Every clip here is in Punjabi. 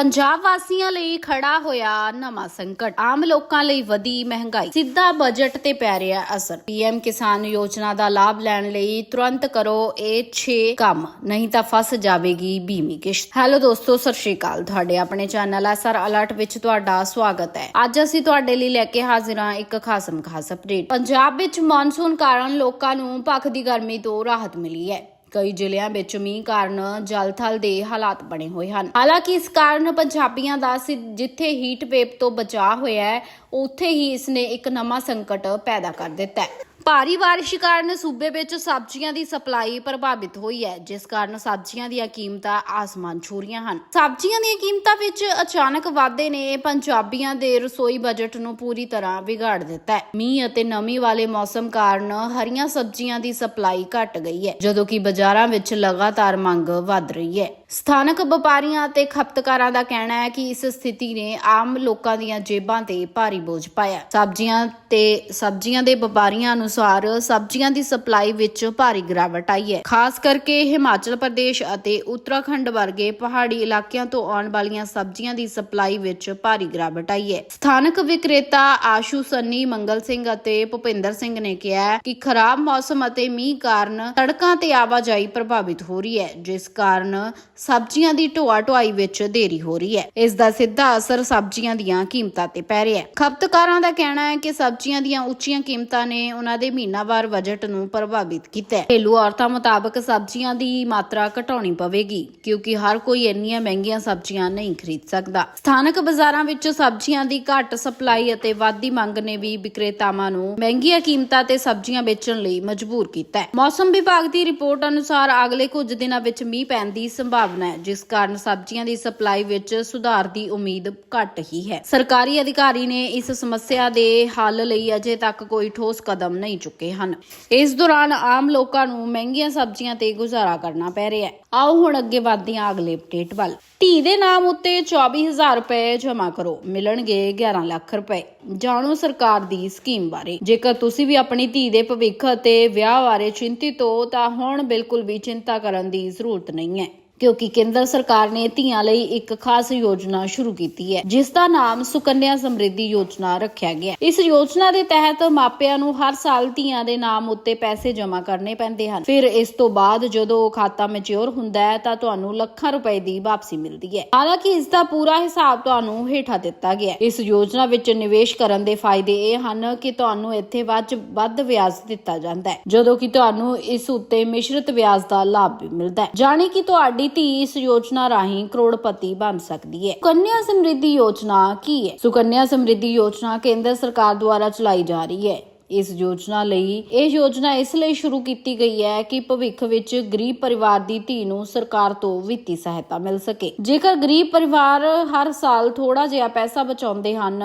ਪੰਜਾਬ ਵਾਸੀਆਂ ਲਈ ਖੜਾ ਹੋਇਆ ਨਵਾਂ ਸੰਕਟ। ਆਮ ਲੋਕਾਂ ਲਈ ਵਧੀ ਮਹਿੰਗਾਈ। ਸਿੱਧਾ ਬਜਟ ਤੇ ਪੈ ਰਿਹਾ ਅਸਰ। ਪੀਐਮ ਕਿਸਾਨ ਯੋਜਨਾ ਦਾ ਲਾਭ ਲੈਣ ਲਈ ਤੁਰੰਤ ਕਰੋ ਇਹ 6 ਕੰਮ, ਨਹੀਂ ਤਾਂ ਫਸ ਜਾਵੇਗੀ ਬੀਮੀ ਕਿਸ਼ਤ। ਹੈਲੋ ਦੋਸਤੋ, ਸਤਿ ਸ਼੍ਰੀ ਅਕਾਲ। ਤੁਹਾਡੇ ਆਪਣੇ ਚੈਨਲ ਐਸਆਰ ਅਲਰਟ ਵਿੱਚ ਤੁਹਾਡਾ ਸਵਾਗਤ ਹੈ। ਅੱਜ ਅਸੀਂ ਤੁਹਾਡੇ ਲਈ ਲੈ ਕੇ ਹਾਜ਼ਰ ਹਾਂ ਇੱਕ ਖਾਸਮ ਖਾਸ ਅਪਡੇਟ ਪੰਜਾਬ ਵਿੱਚ ਮੌਨਸੂਨ ਕਾਰਨ ਲੋਕਾਂ ਨੂੰ ਭਖਦੀ ਗਰਮੀ ਤੋਂ ਰਾਹਤ ਮਿਲੀ ਹੈ। ਕਈ ਜ਼ਿਲ੍ਹਿਆਂ ਵਿੱਚ ਮੀਂਹ ਕਾਰਨ ਜਲਥਲ ਦੇ ਹਾਲਾਤ ਬਣੇ ਹੋਏ ਹਨ। ਹਾਲਾਂਕਿ ਇਸ ਕਾਰਨ ਪੰਜਾਬੀਆਂ ਦਾ ਸਿ- ਜਿੱਥੇ ਹੀਟ ਵੇਵ ਤੋਂ ਬਚਾਅ ਹੋਇਆ ਹੈ ਉੱਥੇ ਹੀ ਇਸ ਨੇ ਇੱਕ ਨਵਾਂ ਸੰਕਟ ਪੈਦਾ ਕਰ ਦਿੱਤਾ ਹੈ। ਭਾਰੀ ਬਾਰਿਸ਼ ਕਾਰਨ ਸੂਬੇ ਵਿੱਚ ਸਬਜ਼ੀਆਂ ਦੀ ਸਪਲਾਈ ਪ੍ਰਭਾਵਿਤ ਹੋਈ ਹੈ, ਜਿਸ ਕਾਰਨ ਸਬਜ਼ੀਆਂ ਦੀਆਂ ਕੀਮਤਾਂ ਆਸਮਾਨ ਛੂ ਰਹੀਆਂ ਹਨ। ਸਬਜ਼ੀਆਂ ਦੀਆਂ ਕੀਮਤਾਂ ਵਿੱਚ ਅਚਾਨਕ ਵਾਧੇ ਨੇ ਪੰਜਾਬੀਆਂ ਦੇ ਰਸੋਈ ਬਜਟ ਨੂੰ ਪੂਰੀ ਤਰ੍ਹਾਂ ਵਿਗਾੜ ਦਿੱਤਾ ਹੈ। ਮੀਂਹ ਅਤੇ ਨਮੀ ਵਾਲੇ ਮੌਸਮ ਕਾਰਨ ਹਰੀਆਂ ਸਬਜ਼ੀਆਂ ਦੀ ਸਪਲਾਈ ਘਟ ਗਈ ਹੈ, ਜਦੋਂ ਕਿ ਬਾਜ਼ਾਰਾਂ ਵਿੱਚ ਲਗਾਤਾਰ ਮੰਗ ਵੱਧ ਰਹੀ ਹੈ। ਸਥਾਨਕ ਵਪਾਰੀਆਂ ਅਤੇ ਖਪਤਕਾਰਾਂ ਦਾ ਕਹਿਣਾ ਹੈ ਕਿ ਇਸ ਸਥਿਤੀ ਨੇ ਆਮ ਲੋਕਾਂ ਦੀਆਂ ਜੇਬਾਂ ਤੇ ਭਾਰੀ ਬੋਝ ਪਾਇਆ ਸਬਜ਼ੀਆਂ ਤੇ ਸਬਜ਼ੀਆਂ ਦੇ ਵਪਾਰੀਆਂ ਅਨੁਸਾਰ ਸਬਜ਼ੀਆਂ ਦੀ ਸਪਲਾਈ ਵਿੱਚ ਭਾਰੀ ਗਿਰਾਵਟ ਆਈ ਹੈ। ਖਾਸ ਕਰਕੇ ਹਿਮਾਚਲ ਪ੍ਰਦੇਸ਼ ਅਤੇ ਉੱਤਰਾਖੰਡ ਵਰਗੇ ਪਹਾੜੀ ਇਲਾਕਿਆਂ ਤੋਂ ਆਉਣ ਵਾਲੀਆਂ ਸਬਜ਼ੀਆਂ ਦੀ ਸਪਲਾਈ ਵਿੱਚ ਭਾਰੀ ਗਿਰਾਵਟ ਆਈ ਹੈ। ਸਥਾਨਕ ਵਿਕਰੇਤਾ ਆਸ਼ੂ ਸੰਨੀ, ਮੰਗਲ ਸਿੰਘ ਅਤੇ ਭੁਪਿੰਦਰ ਸਿੰਘ ਨੇ ਕਿਹਾ ਕਿ ਖਰਾਬ ਮੌਸਮ ਅਤੇ ਮੀਂਹ ਕਾਰਨ ਸੜਕਾਂ ਤੇ ਆਵਾਜਾਈ ਪ੍ਰਭਾਵਿਤ ਹੋ ਰਹੀ ਹੈ, ਜਿਸ ਕਾਰਨ ਸਬਜ਼ੀਆਂ ਦੀ ਢੋਆ ਢੁਆਈ ਵਿੱਚ ਦੇਰੀ ਹੋ ਰਹੀ ਹੈ। ਇਸ ਦਾ ਸਿੱਧਾ ਅਸਰ ਸਬਜ਼ੀਆਂ ਦੀਆਂ ਕੀਮਤਾਂ ਤੇ ਪੈ ਰਿਹਾ ਹੈ। ਖਪਤਕਾਰਾਂ ਦਾ ਕਹਿਣਾ ਹੈ ਕਿ ਸਬਜ਼ੀਆਂ ਦੀਆਂ ਉੱਚੀਆਂ ਕੀਮਤਾਂ ਨੇ ਉਹਨਾਂ ਦੇ ਮਹੀਨਾਵਾਰ ਬਜਟ ਨੂੰ ਪ੍ਰਭਾਵਿਤ ਕੀਤਾ ਹੈ। ਘਰੇਲੂ ਔਰਤਾਂ ਮੁਤਾਬਕ ਸਬਜ਼ੀਆਂ ਦੀ ਮਾਤਰਾ ਘਟਾਉਣੀ ਪਵੇਗੀ, ਕਿਉਂਕਿ ਹਰ ਕੋਈ ਇੰਨੀਆਂ ਮਹਿੰਗੀਆਂ ਸਬਜ਼ੀਆਂ ਨਹੀਂ ਖਰੀਦ ਸਕਦਾ। ਸਥਾਨਕ ਬਾਜ਼ਾਰਾਂ ਵਿੱਚ ਸਬਜ਼ੀਆਂ ਦੀ ਘੱਟ ਸਪਲਾਈ ਅਤੇ ਵਾਧੀ ਮੰਗ ਨੇ ਵੀ ਵਿਕਰੇਤਾਵਾਂ ਨੂੰ ਮਹਿੰਗੀਆਂ ਕੀਮਤਾਂ ਤੇ ਸਬਜ਼ੀਆਂ ਵੇਚਣ ਲਈ ਮਜਬੂਰ ਕੀਤਾ ਹੈ। ਮੌਸਮ ਵਿਭਾਗ ਦੀ ਰਿਪੋਰਟ ਅਨੁਸਾਰ ਅਗਲੇ ਕੁਝ ਦਿਨਾਂ ਵਿੱਚ ਮੀਂਹ ਪੈਣ ਦੀ ਸੰਭਾਵਨਾ ਹੈ, ਜਿਸ ਕਾਰਨ ਸਬਜ਼ੀਆਂ ਦੀ ਸਪਲਾਈ ਵਿੱਚ ਸੁਧਾਰ ਦੀ ਉਮੀਦ ਘੱਟ ਹੀ ਹੈ। ਸਰਕਾਰੀ ਅਧਿਕਾਰੀ ਨੇ ਇਸ ਸਮੱਸਿਆ ਦੇ ਹੱਲ ਲਈ ਅਜੇ ਤੱਕ ਕੋਈ ਠੋਸ ਕਦਮ ਨਹੀਂ ਚੁੱਕੇ ਹਨ। ਇਸ ਦੌਰਾਨ ਆਮ ਲੋਕਾਂ ਨੂੰ ਮਹਿੰਗੀਆਂ ਸਬਜ਼ੀਆਂ ਤੇ ਗੁਜ਼ਾਰਾ ਕਰਨਾ ਪੈ ਰਿਹਾ ਹੈ। ਆਓ ਹੁਣ ਅੱਗੇ ਵਧਦੇ ਹਾਂ ਅਗਲੇ ਅਪਡੇਟ ਵੱਲ। ਧੀ ਦੇ ਨਾਮ ਉੱਤੇ 24000 ਰੁਪਏ ਜਮ੍ਹਾਂ ਕਰੋ, ਮਿਲਣਗੇ 11 ਲੱਖ ਰੁਪਏ। ਜਾਣੋ ਸਰਕਾਰ ਦੀ ਸਕੀਮ ਬਾਰੇ। ਜੇਕਰ ਤੁਸੀਂ ਵੀ ਆਪਣੀ ਧੀ ਦੇ ਭਵਿੱਖ ਅਤੇ ਵਿਆਹ ਬਾਰੇ ਚਿੰਤਿਤ ਹੋ, ਤਾਂ ਹੁਣ ਬਿਲਕੁਲ ਵੀ ਚਿੰਤਾ ਕਰਨ ਦੀ ਜ਼ਰੂਰਤ ਨਹੀਂ ਹੈ। ਕਿਉਂਕਿ ਕੇਂਦਰ ਸਰਕਾਰ ਨੇ ਧੀਆਂ ਲਈ ਇੱਕ ਖਾਸ ਯੋਜਨਾ ਸ਼ੁਰੂ ਕੀਤੀ ਹੈ, ਜਿਸ ਦਾ ਨਾਮ ਸੁਕੰਨਿਆ ਸਮਰਿੱਧੀ ਯੋਜਨਾ ਰੱਖਿਆ ਗਿਆ ਇਸ ਯੋਜਨਾ ਦੇ ਤਹਿਤ ਮਾਪਿਆਂ ਨੂੰ ਹਰ ਸਾਲ ਧੀਆਂ ਦੇ ਨਾਮ ਉੱਤੇ ਪੈਸੇ ਜਮ੍ਹਾਂ ਕਰਨੇ ਪੈਂਦੇ ਹਨ। ਫਿਰ ਇਸ ਤੋਂ ਬਾਅਦ ਜਦੋਂ ਖਾਤਾ ਮੈਚੁਰ ਹੁੰਦਾ ਹੈ, ਤਾਂ ਤੁਹਾਨੂੰ ਲੱਖਾਂ ਰੁਪਏ ਦੀ ਵਾਪਸੀ ਮਿਲਦੀ ਹੈ। ਹਾਲਾਂਕਿ ਇਸ ਦਾ ਪੂਰਾ ਹਿਸਾਬ ਤੁਹਾਨੂੰ ਹੇਠਾਂ ਦਿੱਤਾ ਗਿਆ ਇਸ ਯੋਜਨਾ ਵਿੱਚ ਨਿਵੇਸ਼ ਕਰਨ ਦੇ ਫਾਇਦੇ ਇਹ ਹਨ ਕਿ ਤੁਹਾਨੂੰ ਇੱਥੇ ਵੱਧ ਵੱਧ ਵਿਆਜ ਦਿੱਤਾ ਜਾਂਦਾ ਹੈ, ਜਦੋਂ ਕਿ ਤੁਹਾਨੂੰ ਇਸ ਉੱਤੇ ਮਿਸ਼ਰਤ ਵਿਆਜ ਦਾ ਲਾਭ ਵੀ ਮਿਲਦਾ ਹੈ। ਜਾਣੀ ਕਿ ਤੁਹਾਡੀ ਧੀ ਇਸ ਯੋਜਨਾ ਰਾਹੀਂ ਕਰੋੜਪਤੀ ਬਣ ਸਕਦੀ ਹੈ। ਸੁਕੰਨਿਆ ਸਮਰਿੱਧੀ ਯੋਜਨਾ ਕੀ ਹੈ? ਸੁਕੰਨਿਆ ਸਮਰਿੱਧੀ ਯੋਜਨਾ ਕੇਂਦਰ ਸਰਕਾਰ ਦੁਆਰਾ ਚਲਾਈ ਜਾ ਰਹੀ ਹੈ। ਇਸ ਯੋਜਨਾ ਲਈ ਇਹ ਯੋਜਨਾ ਇਸ ਲਈ ਸ਼ੁਰੂ ਕੀਤੀ ਗਈ ਹੈ ਕਿ ਭਵਿੱਖ ਵਿੱਚ ਗਰੀਬ ਪਰਿਵਾਰ ਦੀ ਧੀ ਨੂੰ ਸਰਕਾਰ ਤੋਂ ਵਿੱਤੀ ਸਹਾਇਤਾ ਮਿਲ ਸਕੇ। ਜੇਕਰ ਗਰੀਬ ਪਰਿਵਾਰ ਹਰ ਸਾਲ ਥੋੜਾ ਜਿਹਾ ਪੈਸਾ ਬਚਾਉਂਦੇ ਹਨ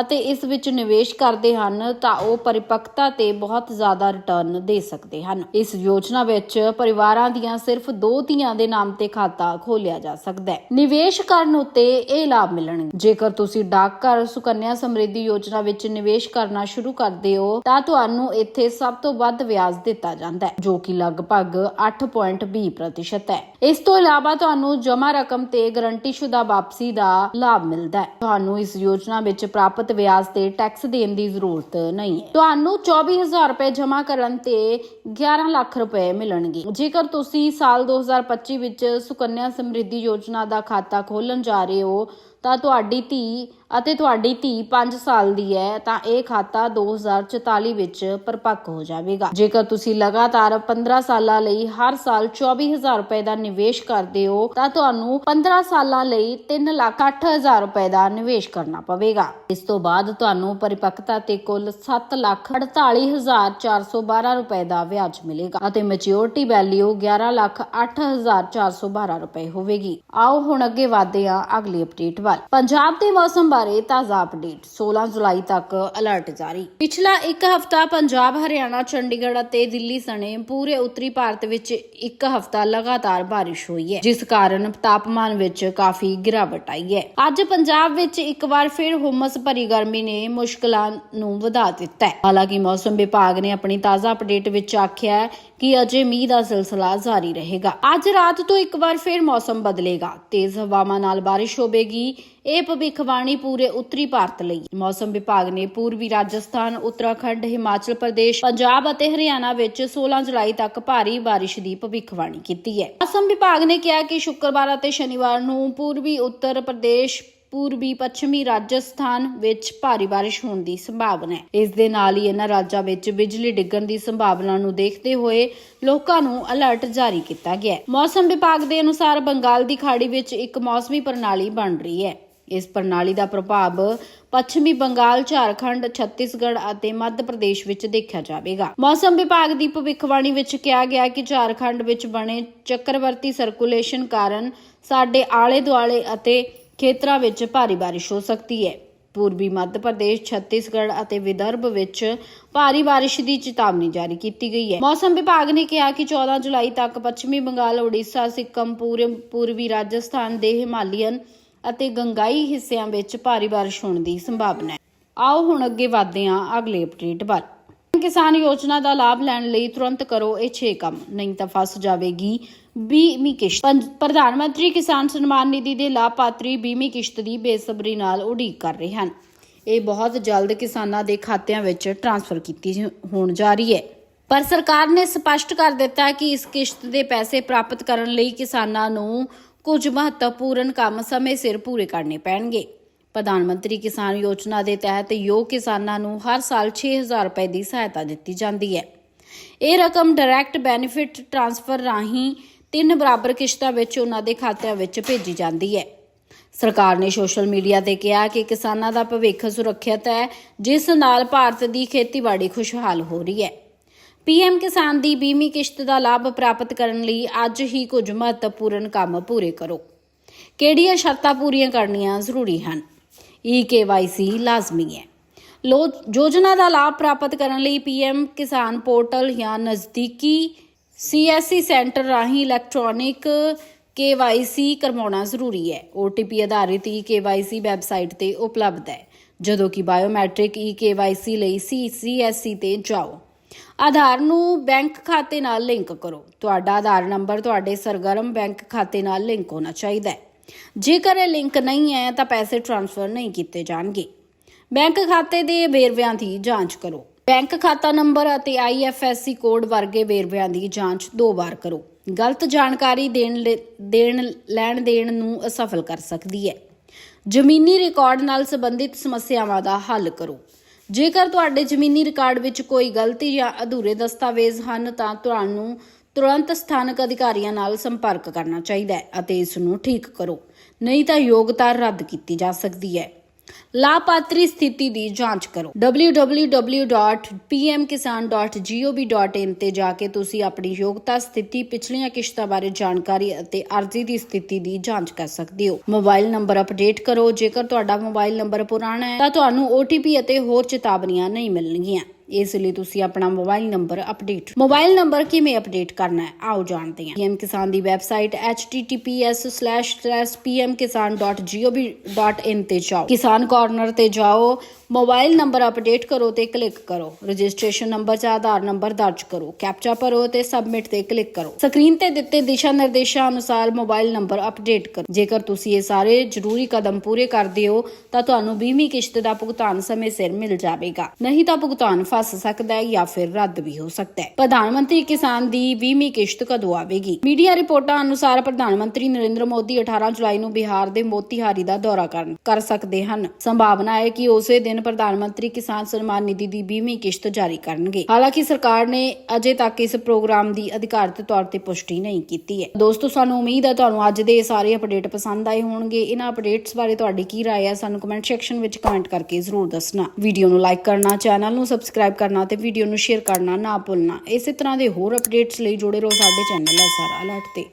ਅਤੇ ਇਸ ਵਿੱਚ ਨਿਵੇਸ਼ ਕਰਦੇ ਹਨ ਤਾਂ ਉਹ ਪਰਿਪੱਕਤਾ ਤੇ ਬਹੁਤ ਜ਼ਿਆਦਾ ਰਿਟਰਨ ਦੇ ਸਕਦੇ ਹਨ। ਇਸ ਯੋਜਨਾ ਵਿੱਚ ਪਰਿਵਾਰਾਂ ਦੀਆਂ ਸਿਰਫ ਦੋ ਧੀਆਂ ਦੇ ਨਾਮ ਤੇ ਖਾਤਾ ਖੋਲਿਆ ਜਾ ਸਕਦਾ ਹੈ। ਨਿਵੇਸ਼ ਕਰਨ ਉੱਤੇ ਇਹ ਲਾਭ ਮਿਲਣਗੇ। ਜੇਕਰ ਤੁਸੀਂ ਡਾਕਘਰ ਸੁਕੰਨਿਆ ਸਮਰਿੱਧੀ ਯੋਜਨਾ ਵਿੱਚ ਨਿਵੇਸ਼ ਕਰਨਾ ਸ਼ੁਰੂ ਕਰਦੇ ਹੋ, ਤਾਂ ਤੁਹਾਨੂੰ ਇੱਥੇ ਸਭ ਤੋਂ ਵੱਧ ਵਿਆਜ ਦਿੱਤਾ ਜਾਂਦਾ ਹੈ, ਜੋ ਕਿ ਲਗਭਗ 8.20% ਹੈ। ਇਸ ਤੋਂ ਇਲਾਵਾ ਤੁਹਾਨੂੰ ਜਮ੍ਹਾਂ ਰਕਮ ਤੇ ਗਰੰਟੀਸ਼ੁਦਾ ਵਾਪਸੀ ਦਾ ਲਾਭ ਮਿਲਦਾ ਹੈ। ਤੁਹਾਨੂੰ ਇਸ ਯੋਜਨਾ ਵਿੱਚ ਪ੍ਰਾਪਤ ਵਿਆਜ ਤੇ ਟੈਕਸ ਦੇਣ ਦੀ ਜ਼ਰੂਰਤ ਨਹੀਂ। ਹੈ ਤੁਹਾਨੂੰ 24000 ਰੁਪਏ ਜਮ੍ਹਾਂ ਕਰਨ ਤੇ 11 ਲੱਖ ਰੁਪਏ ਮਿਲਣਗੇ। ਜੇਕਰ ਤੁਸੀਂ ਸਾਲ 2025 ਵਿੱਚ ਸੁਕੰਨਿਆ ਸਮਰਿੱਧੀ ਯੋਜਨਾ ਦਾ ਖਾਤਾ ਖੋਲਣ ਜਾ ਰਹੇ ਹੋ ਤਾਂ ਤੁਹਾਡੀ ਧੀ ਅਤੇ ਤੁਹਾਡੀ ਧੀ 5 ਸਾਲ ਦੀ ਹੈ, ਤਾਂ ਇਹ ਖਾਤਾ 2044 ਵਿੱਚ ਪਰਿਪੱਕ ਹੋ ਜਾਵੇਗਾ। ਜੇਕਰ ਤੁਸੀਂ ਲਗਾਤਾਰ 15 ਸਾਲਾਂ ਲਈ ਹਰ ਸਾਲ 24000 ਰੁਪਏ ਦਾ ਨਿਵੇਸ਼ ਕਰਦੇ ਹੋ, ਤਾਂ ਤੁਹਾਨੂੰ 15 ਸਾਲਾਂ ਲਈ 3 ਲੱਖ 8000 ਰੁਪਏ ਦਾ ਨਿਵੇਸ਼ ਕਰਨਾ ਪਵੇਗਾ। ਇਸ ਤੋਂ ਬਾਅਦ ਤੁਹਾਨੂੰ ਪਰਿਪੱਕਤਾ ਤੇ ਕੁੱਲ 7 ਲੱਖ 48412 ਰੁਪਏ ਦਾ ਵਿਆਜ ਮਿਲੇਗਾ ਅਤੇ ਮੈਚਿਓਰਿਟੀ ਵੈਲਿਊ 11 ਲੱਖ 8412 ਰੁਪਏ ਹੋਵੇਗੀ। ਆਓ ਹੁਣ ਅੱਗੇ ਵਧਦੇ ਹਾਂ ਅਗਲੀ ਅਪਡੇਟ ਵੱਲ। ਪੰਜਾਬ ਦੇ ਮੌਸਮ ਬਾਰੇ ਤਾਜ਼ਾ ਅਪਡੇਟ। 16 ਜੁਲਾਈ ਤੱਕ ਅਲਰਟ ਜਾਰੀ। ਪਿਛਲਾ ਇੱਕ ਹਫਤਾ ਪੰਜਾਬ, ਹਰਿਆਣਾ, ਚੰਡੀਗੜ੍ਹ ਅਤੇ ਦਿੱਲੀ ਸਣੇ ਪੂਰੇ ਉੱਤਰੀ ਭਾਰਤ ਵਿੱਚ ਇੱਕ ਹਫਤਾ ਲਗਾਤਾਰ ਬਾਰਿਸ਼ ਹੋਈ ਹੈ, ਜਿਸ ਕਾਰਨ ਤਾਪਮਾਨ ਵਿੱਚ ਕਾਫੀ ਗਿਰਾਵਟ ਆਈ ਹੈ। ਅੱਜ ਪੰਜਾਬ ਵਿੱਚ ਇੱਕ ਵਾਰ ਫਿਰ ਹੁਮਸ ਭਰੀ ਗਰਮੀ ਨੇ ਮੁਸ਼ਕਲਾਂ ਨੂੰ ਵਧਾ ਦਿੱਤਾ ਹੈ। ਹਾਲਾਂਕਿ ਮੌਸਮ ਵਿਭਾਗ ਨੇ ਆਪਣੀ ਤਾਜ਼ਾ ਅਪਡੇਟ ਵਿੱਚ ਆਖਿਆ ਹੈ ਕਿ ਅਜੇ ਮੀਂਹ ਦਾ ਸਿਲਸਿਲਾ ਜਾਰੀ ਰਹੇਗਾ। ਅੱਜ ਰਾਤ ਤੋਂ ਇੱਕ ਵਾਰ ਫਿਰ ਮੌਸਮ ਬਦਲੇਗਾ। ਤੇਜ਼ ਹਵਾਵਾਂ ਨਾਲ ਬਾਰਿਸ਼ ਹੋਵੇਗੀ। ਇਹ ਭਵਿੱਖਬਾਣੀ ਪੂਰੇ ਉੱਤਰੀ ਭਾਰਤ ਲਈ। ਮੌਸਮ ਵਿਭਾਗ ਨੇ ਪੂਰਬੀ ਰਾਜਸਥਾਨ, ਉੱਤਰਾਖੰਡ, ਹਿਮਾਚਲ ਪ੍ਰਦੇਸ਼, ਪੰਜਾਬ ਅਤੇ ਹਰਿਆਣਾ ਵਿੱਚ 16 ਜੁਲਾਈ ਤੱਕ ਭਾਰੀ ਬਾਰਿਸ਼ ਦੀ ਭਵਿੱਖਬਾਣੀ ਕੀਤੀ ਹੈ। ਮੌਸਮ ਵਿਭਾਗ ਨੇ ਕਿਹਾ ਕਿ ਸ਼ੁੱਕਰਵਾਰ ਅਤੇ ਸ਼ਨੀਵਾਰ ਨੂੰ ਪੂਰਬੀ, ਉੱਤਰ ਪ੍ਰਦੇਸ਼ ਪੂਰਬੀ ਪੱਛਮੀ ਰਾਜਸਥਾਨ ਵਿੱਚ ਭਾਰੀ ਬਾਰਿਸ਼ ਹੋਣ ਦੀ ਸੰਭਾਵਨਾ ਹੈ। ਇਸ ਦੇ ਨਾਲ ਹੀ ਇਹਨਾਂ ਰਾਜਾਂ ਵਿੱਚ ਬਿਜਲੀ ਡਿੱਗਣ ਦੀ ਸੰਭਾਵਨਾ ਨੂੰ ਦੇਖਦੇ ਹੋਏ ਲੋਕਾਂ ਨੂੰ ਅਲਰਟ ਜਾਰੀ ਕੀਤਾ ਗਿਆ ਹੈ। ਮੌਸਮ ਵਿਭਾਗ ਦੇ ਅਨੁਸਾਰ ਬੰਗਾਲ ਦੀ ਖਾੜੀ ਵਿੱਚ ਇੱਕ ਮੌਸਮੀ ਪ੍ਰਣਾਲੀ ਬਣ ਰਹੀ ਹੈ। ਇਸ ਪ੍ਰਣਾਲੀ ਦਾ ਪ੍ਰਭਾਵ ਪੱਛਮੀ ਬੰਗਾਲ, ਝਾਰਖੰਡ, ਛੱਤੀਸਗੜ੍ਹ ਅਤੇ ਮੱਧ ਪ੍ਰਦੇਸ਼ ਵਿੱਚ ਦੇਖਿਆ ਜਾਵੇਗਾ। ਮੌਸਮ ਵਿਭਾਗ ਦੀ ਭਵਿੱਖਬਾਣੀ ਵਿੱਚ ਕਿਹਾ ਗਿਆ ਕਿ ਝਾਰਖੰਡ ਵਿੱਚ ਬਣੇ ਚੱਕਰਵਰਤੀ ਸਰਕੂਲੇਸ਼ਨ ਕਾਰਨ ਸਾਡੇ ਆਲੇ-ਦੁਆਲੇ ਅਤੇ ਖੇਤਰਾਂ ਵਿੱਚ ਭਾਰੀ ਬਾਰਿਸ਼ ਹੋ ਸਕਦੀ ਹੈ। ਪੂਰਬੀ ਮੱਧ ਪ੍ਰਦੇਸ਼, ਛੱਤੀਸਗੜ੍ਹ ਅਤੇ ਵਿਦਰਭ ਵਿੱਚ ਭਾਰੀ ਬਾਰਿਸ਼ ਦੀ ਚੇਤਾਵਨੀ ਜਾਰੀ ਕੀਤੀ ਗਈ ਹੈ। ਮੌਸਮ ਵਿਭਾਗ ਨੇ ਕਿਹਾ ਕਿ 14 ਜੁਲਾਈ ਤੱਕ ਪੱਛਮੀ ਬੰਗਾਲ, ਉੜੀਸਾ, ਸਿੱਕਮ, ਪੂਰਬੀ ਰਾਜਸਥਾਨ ਦੇ ਹਿਮਾਲੀਅਨ ਅਤੇ ਗੰਗਾਈ ਹਿੱਸਿਆਂ ਵਿੱਚ ਭਾਰੀ ਬਾਰਿਸ਼ ਹੋਣ ਦੀ ਸੰਭਾਵਨਾ ਹੈ। ਆਓ ਹੁਣ ਅੱਗੇ ਵਧਦੇ ਹਾਂ ਅਗਲੇ ਅਪਡੇਟ ਬਾਰੇ ਕਿਸਾਨ ਯੋਜਨਾ ਦਾ ਲਾਭ ਲੈਣ ਲਈ ਤੁਰੰਤ ਕਰੋ ਇਹ 6 ਕੰਮ ਨਹੀਂ ਤਾਂ ਫਸ ਜਾਵੇਗੀ ਬੀਮੀ ਕਿਸ਼ਤ। ਪ੍ਰਧਾਨ ਮੰਤਰੀ ਕਿਸਾਨ ਸਨਮਾਨ ਨਿਧੀ ਦੇ ਲਾਭਪਾਤਰੀ ਬੀਮੀ ਕਿਸ਼ਤ ਦੀ ਬੇਸਬਰੀ ਨਾਲ ਉਡੀਕ ਕਰ ਰਹੇ ਹਨ। ਇਹ ਬਹੁਤ ਜਲਦ ਕਿਸਾਨਾਂ ਦੇ ਖਾਤਿਆਂ ਵਿੱਚ ਟ੍ਰਾਂਸਫਰ ਕੀਤੀ ਹੋਣ ਜਾ ਰਹੀ ਹੈ। ਪਰ ਸਰਕਾਰ ਨੇ ਸਪਸ਼ਟ ਕਰ ਦਿੱਤਾ ਕਿ ਇਸ ਕਿਸ਼ਤ ਦੇ ਪੈਸੇ ਪ੍ਰਾਪਤ ਕਰਨ ਲਈ ਕਿਸਾਨਾਂ ਨੂੰ ਕੁਝ ਮਹੱਤਵਪੂਰਨ ਕੰਮ ਸਮੇਂ ਸਿਰ ਪੂਰੇ ਕਰਨੇ ਪੈਣਗੇ। ਪ੍ਰਧਾਨ ਮੰਤਰੀ ਕਿਸਾਨ ਯੋਜਨਾ ਦੇ ਤਹਿਤ ਯੋਗ ਕਿਸਾਨਾਂ ਨੂੰ ਹਰ ਸਾਲ 6000 ਰੁਪਏ ਦੀ ਸਹਾਇਤਾ ਦਿੱਤੀ ਜਾਂਦੀ ਹੈ। ਇਹ ਰਕਮ ਡਾਇਰੈਕਟ ਬੈਨੀਫਿਟ ਟ੍ਰਾਂਸਫਰ ਰਾਹੀਂ ਤਿੰਨ ਬਰਾਬਰ ਕਿਸ਼ਤਾਂ ਵਿੱਚ ਉਹਨਾਂ ਦੇ ਖਾਤਿਆਂ ਵਿੱਚ ਭੇਜੀ ਜਾਂਦੀ ਹੈ। ਸਰਕਾਰ ਨੇ ਸੋਸ਼ਲ ਮੀਡੀਆ ਤੇ ਕਿਹਾ ਕਿ ਕਿਸਾਨਾਂ ਦਾ ਭਵਿੱਖ ਸੁਰੱਖਿਅਤ ਹੈ, ਜਿਸ ਨਾਲ ਭਾਰਤ ਦੀ ਖੇਤੀਬਾੜੀ ਖੁਸ਼ਹਾਲ ਹੋ ਰਹੀ ਹੈ। ਪੀਐਮ ਕਿਸਾਨ ਦੀ ਬੀਮੀ ਕਿਸ਼ਤ ਦਾ ਲਾਭ ਪ੍ਰਾਪਤ ਕਰਨ ਲਈ ਅੱਜ ਹੀ ਕੁਝ ਮਹੱਤਵਪੂਰਨ ਕੰਮ ਪੂਰੇ ਕਰੋ। ਕਿਹੜੀਆਂ ਸ਼ਰਤਾਂ ਪੂਰੀਆਂ ਕਰਨੀਆਂ ਜ਼ਰੂਰੀ ਹਨ? ਈ ਕੇਵਾਈਸੀ ਲਾਜ਼ਮੀ ਹੈ। ਲੋ ਯੋਜਨਾ ਦਾ ਲਾਭ ਪ੍ਰਾਪਤ ਕਰਨ ਲਈ ਪੀਐਮ ਕਿਸਾਨ ਪੋਰਟਲ ਜਾਂ ਨਜ਼ਦੀਕੀ ਸੀਐਸਸੀ ਸੈਂਟਰ ਰਾਹੀਂ ਇਲੈਕਟ੍ਰੋਨਿਕ ਕੇਵਾਈਸੀ ਕਰਵਾਉਣਾ ਜ਼ਰੂਰੀ ਹੈ। OTP ਆਧਾਰਿਤ ਈ ਕੇਵਾਈਸੀ ਵੈਬਸਾਈਟ ਤੇ ਉਪਲਬਧ ਹੈ। ਜਦੋਂ ਕਿ ਬਾਇਓਮੈਟ੍ਰਿਕ ਈ ਕੇਵਾਈਸੀ ਲਈ ਸੀਸੀਐਸਸੀ ਤੇ ਜਾਓ। ਆਧਾਰ ਨੂੰ ਬੈਂਕ ਖਾਤੇ ਨਾਲ ਲਿੰਕ ਕਰੋ। ਤੁਹਾਡਾ ਆਧਾਰ ਨੰਬਰ ਤੁਹਾਡੇ ਸਰਗਰਮ ਬੈਂਕ ਖਾਤੇ ਨਾਲ ਲਿੰਕ ਹੋਣਾ ਚਾਹੀਦਾ ਹੈ। ਜੇਕਰ ਇਹ ਲਿੰਕ ਨਹੀਂ ਹੈ ਤਾਂ ਪੈਸੇ ਟ੍ਰਾਂਸਫਰ ਨਹੀਂ ਕੀਤੇ ਜਾਣਗੇ। ਬੈਂਕ ਖਾਤੇ ਦੇ ਵੇਰਵਿਆਂ ਦੀ ਜਾਂਚ ਕਰੋ। ਬੈਂਕ ਖਾਤਾ ਨੰਬਰ ਅਤੇ ਆਈਐਫਐਸਸੀ ਕੋਡ ਵਰਗੇ ਵੇਰਵਿਆਂ ਦੀ ਜਾਂਚ ਦੋ ਵਾਰ ਕਰੋ। ਗਲਤ ਜਾਣਕਾਰੀ ਦੇਣ ਲੇ- ਦੇਣ, ਲੈਣ ਦੇਣ ਨੂੰ ਅਸਫਲ ਕਰ ਸਕਦੀ ਹੈ। ਜ਼ਮੀਨੀ ਰਿਕਾਰਡ ਨਾਲ ਸੰਬੰਧਿਤ ਸਮੱਸਿਆਵਾਂ ਦਾ ਹੱਲ ਕਰੋ। ਜੇਕਰ ਤੁਹਾਡੇ ਜ਼ਮੀਨੀ ਰਿਕਾਰਡ ਵਿੱਚ ਕੋਈ ਗਲਤੀ ਜਾਂ ਅਧੂਰੇ ਦਸਤਾਵੇਜ਼ ਹਨ, ਤਾਂ ਤੁਹਾਨੂੰ ਤੁਰੰਤ ਸਥਾਨਕ ਅਧਿਕਾਰੀਆਂ ਨਾਲ ਸੰਪਰਕ ਕਰਨਾ ਚਾਹੀਦਾ ਹੈ ਅਤੇ ਇਸ ਨੂੰ ਠੀਕ ਕਰੋ। ਨਹੀਂ ਤਾਂ ਯੋਗਤਾ ਰੱਦ ਕੀਤੀ ਜਾ ਸਕਦੀ ਹੈ। ਲਾਭਪਾਤਰੀ ਸਥਿਤੀ ਦੀ ਜਾਂਚ ਕਰੋ। www.pmkisan.gov.in ਤੇ ਜਾ ਕੇ ਤੁਸੀਂ ਆਪਣੀ ਯੋਗਤਾ ਸਥਿਤੀ, ਪਿਛਲੀਆਂ ਕਿਸ਼ਤਾਂ ਬਾਰੇ ਜਾਣਕਾਰੀ ਅਤੇ ਅਰਜ਼ੀ ਦੀ ਸਥਿਤੀ ਦੀ ਜਾਂਚ ਕਰ ਸਕਦੇ ਹੋ। ਮੋਬਾਈਲ ਨੰਬਰ ਅਪਡੇਟ ਕਰੋ। ਜੇਕਰ ਤੁਹਾਡਾ ਮੋਬਾਈਲ ਨੰਬਰ ਪੁਰਾਣਾ ਹੈ, ਤਾਂ ਤੁਹਾਨੂੰ OTP ਅਤੇ ਹੋਰ ਚੇਤਾਵਨੀਆਂ ਨਹੀਂ ਮਿਲਣਗੀਆਂ। ਇਸ ਲਈ ਤੁਸੀਂ ਆਪਣਾ mobile number update mobile number ਕਿਵੇਂ ਅਪਡੇਟ ਕਰਨਾ ਹੈ? ਆਓ ਜਾਣਦੇ ਹਾਂ। ਪੀਐਮ ਕਿਸਾਨ ਦੀ ਵੈਬਸਾਈਟ https://pmkisan.gov.in ਤੇ ਜਾਓ। ਕਿਸਾਨ ਕਾਰਨਰ ਤੇ ਜਾਓ। ਮੋਬਾਈਲ ਨੰਬਰ ਅਪਡੇਟ ਕਰੋ ਤੇ ਕਲਿੱਕ ਕਰੋ। ਰਜਿਸਟ੍ਰੇਸ਼ਨ ਨੰਬਰ ਜਾਂ ਆਧਾਰ ਨੰਬਰ ਦਰਜ ਕਰੋ। ਕੈਪਚਾ ਭਰੋ ਤੇ ਸਬਮਿਟ ਤੇ ਕਲਿੱਕ ਕਰੋ। ਸਕਰੀਨ ਤੇ ਦਿੱਤੇ ਦਿਸ਼ਾ ਨਿਰਦੇਸ਼ਾਂ ਅਨੁਸਾਰ ਮੋਬਾਈਲ ਨੰਬਰ ਅਪਡੇਟ ਕਰੋ। ਜੇਕਰ ਤੁਸੀਂ ਇਹ ਸਾਰੇ ਜ਼ਰੂਰੀ ਕਦਮ ਪੂਰੇ ਕਰਦੇ ਹੋ, ਤਾਂ ਤੁਹਾਨੂੰ ਬੀਮੀ ਕਿਸ਼ਤ ਦਾ ਭੁਗਤਾਨ ਸਮੇਂ ਸਿਰ ਮਿਲ ਜਾਵੇਗਾ। ਨਹੀਂ ਤਾਂ ਭੁਗਤਾਨ ਫਸ ਸਕਦਾ ਹੈ ਜਾਂ ਫਿਰ ਰੱਦ ਵੀ ਹੋ ਸਕਦਾ ਹੈ। ਪ੍ਰਧਾਨ ਮੰਤਰੀ ਕਿਸਾਨ ਦੀ ਬੀਮੀ ਕਿਸ਼ਤ ਕਦੋਂ ਆਵੇਗੀ? ਮੀਡੀਆ ਰਿਪੋਰਟਾਂ ਅਨੁਸਾਰ ਪ੍ਰਧਾਨ ਮੰਤਰੀ ਨਰਿੰਦਰ ਮੋਦੀ 18 ਜੁਲਾਈ ਨੂੰ ਬਿਹਾਰ ਦੇ ਮੋਤੀਹਾਰੀ ਦਾ ਦੌਰਾ ਕਰਨ ਕਰ ਸਕਦੇ ਹਨ। ਸੰਭਾਵਨਾ ਹੈ ਕਿ ਉਸੇ ਦਿਨ ਪ੍ਰਧਾਨ ਮੰਤਰੀ ਕਿਸਾਨ ਸਨਮਾਨ ਨਿਧੀ ਦੀ ਬੀਮੀ ਕਿਸ਼ਤ ਜਾਰੀ ਕਰਨਗੇ ਹਾਲਾਂਕਿ ਸਰਕਾਰ ਨੇ ਅਜੇ ਤੱਕ ਇਸ ਪ੍ਰੋਗਰਾਮ ਦੀ ਅਧਿਕਾਰਤ ਤੌਰ ਤੇ ਪੁਸ਼ਟੀ ਨਹੀਂ ਕੀਤੀ ਹੈ ਦੋਸਤੋ ਸਾਨੂੰ ਉਮੀਦ ਹੈ ਤੁਹਾਨੂੰ ਅੱਜ ਦੇ ਇਹ ਸਾਰੇ ਅਪਡੇਟ ਪਸੰਦ ਆਏ ਹੋਣਗੇ ਇਹਨਾਂ ਅਪਡੇਟਸ ਬਾਰੇ ਤੁਹਾਡੀ ਕੀ رائے ਹੈ ਸਾਨੂੰ ਕਮੈਂਟ ਸੈਕਸ਼ਨ ਵਿੱਚ ਕਮੈਂਟ ਕਰਕੇ ਜ਼ਰੂਰ ਦੱਸਣਾ ਵੀਡੀਓ ਨੂੰ ਲਾਈਕ ਕਰਨਾ ਚੈਨਲ ਨੂੰ ਸਬਸਕ੍ਰਾਈਬ ਕਰਨਾ ਤੇ ਵੀਡੀਓ ਨੂੰ ਸ਼ੇਅਰ ਕਰਨਾ ਨਾ ਭੁੱਲਣਾ ਇਸੇ ਤਰ੍ਹਾਂ ਦੇ ਹੋਰ ਅਪਡੇਟਸ ਲਈ ਜੁੜੇ ਰਹੋ ਸਾਡੇ ਚੈਨਲ ਐਸਆਰ ਅਲਰਟ ਤੇ